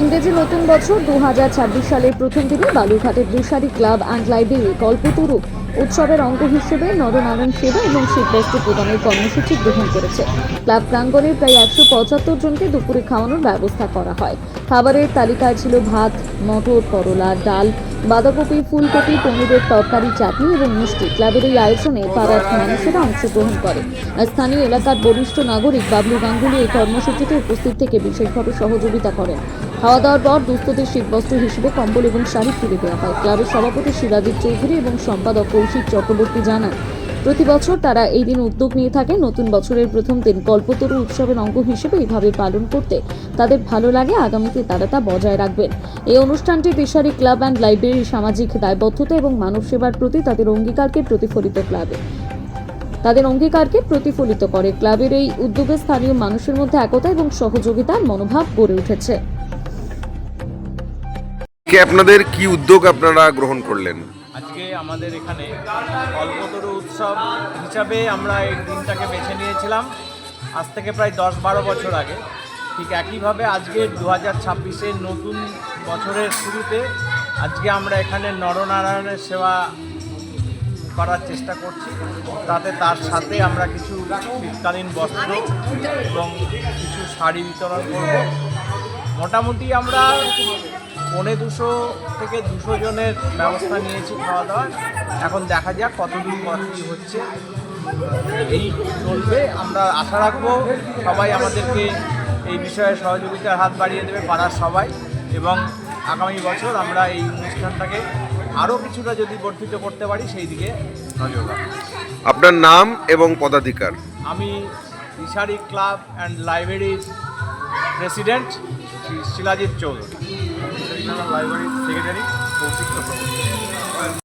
ইংরেজি নতুন বছর দু হাজার ছাব্বিশ সালের প্রথম দিনে বালুরঘাটের Dusari club and library Kalpataru উৎসবের অঙ্গ হিসেবে নরনারায়ণ সেবা এবং শীতবস্ত্র প্রদানের কর্মসূচি গ্রহণ করেছে। ক্লাব প্রাঙ্গণে প্রায় একশো পঁচাত্তর জনকে দুপুরে খাওয়ানোর ব্যবস্থা করা হয়। খাবারের তালিকায় ছিল ভাত, মটর, করলা, ডাল, বাঁধাকপি, ফুলকপি, পনিরের তরকারি, চাটনি এবং মিষ্টি। ক্লাবের এই আয়োজনে পাড়ার মানুষেরা অংশগ্রহণ করে। স্থানীয় এলাকার বরিষ্ঠ নাগরিক বাবলু গাঙ্গুলি এই কর্মসূচিতে উপস্থিত থেকে বিশেষভাবে সহযোগিতা করেন। খাওয়া দাওয়ার পর দুস্থদের শীতবস্ত্র হিসেবে কম্বল এবং শাড়ি তুলে দেওয়া হয়। ক্লাবের সভাপতি সিরাজিৎ চৌধুরী এবং সম্পাদক কৌশিক চক্রবর্তী জানান, প্রতি বছর তারা এই দিন উদ্যোগ নিয়ে থাকে নতুন বছরের প্রথম দিন কল্পতরু উৎসবের অঙ্গ হিসেবে এইভাবে পালন করতে তাদের ভালো লাগে। আগামীতে তারা তা বজায় রাখবেন। এই অনুষ্ঠানটি পেশারি ক্লাব অ্যান্ড লাইব্রেরির সামাজিক দায়বদ্ধতা এবং মানব সেবার প্রতি তাদের অঙ্গীকারকে প্রতিফলিত ক্লাবে তাদের অঙ্গীকারকে প্রতিফলিত করে। ক্লাবের এই উদ্যোগে স্থানীয় মানুষের মধ্যে একতা এবং সহযোগিতার মনোভাব গড়ে উঠেছে। কে আপনাদের কি উদ্যোগ আপনারা গ্রহণ করলেন? আজকে আমাদের এখানে কল্পতরু উৎসব হিসাবে আমরা এই দিনটাকে বেছে নিয়েছিলাম। আজ থেকে প্রায় দশ বারো বছর আগে। ঠিক একইভাবে আজকে দু হাজার ছাব্বিশের নতুন বছরের শুরুতে আজকে আমরা এখানে নরনারায়ণের সেবা করার চেষ্টা করছি। তাতে তার সাথে আমরা কিছু শীতকালীন বস্ত্র এবং কিছু শাড়ি বিতরণ করব। মোটামুটি আমরা পৌনে দুশো থেকে দুশো জনের ব্যবস্থা নিয়েছি খাওয়া দাওয়ার। এখন দেখা যাক কতদূর কী হচ্ছে। এই চলবে। আমরা আশা রাখব সবাই আমাদেরকে এই বিষয়ে সহযোগিতার হাত বাড়িয়ে দেবে পাড়ার সবাই। এবং আগামী বছর আমরা এই অনুষ্ঠানটাকে আরও কিছুটা যদি বর্ধিত করতে পারি সেই দিকে নজর রাখব। আপনার নাম এবং পদাধিকার? আমি দিশারি ক্লাব অ্যান্ড লাইব্রেরির প্রেসিডেন্ট শ্রী শিলাজিৎ চৌধুরী। টেকনিক্যাল লাইব্রেরির সেক্রেটারি কৌশিক চক্রবর্তী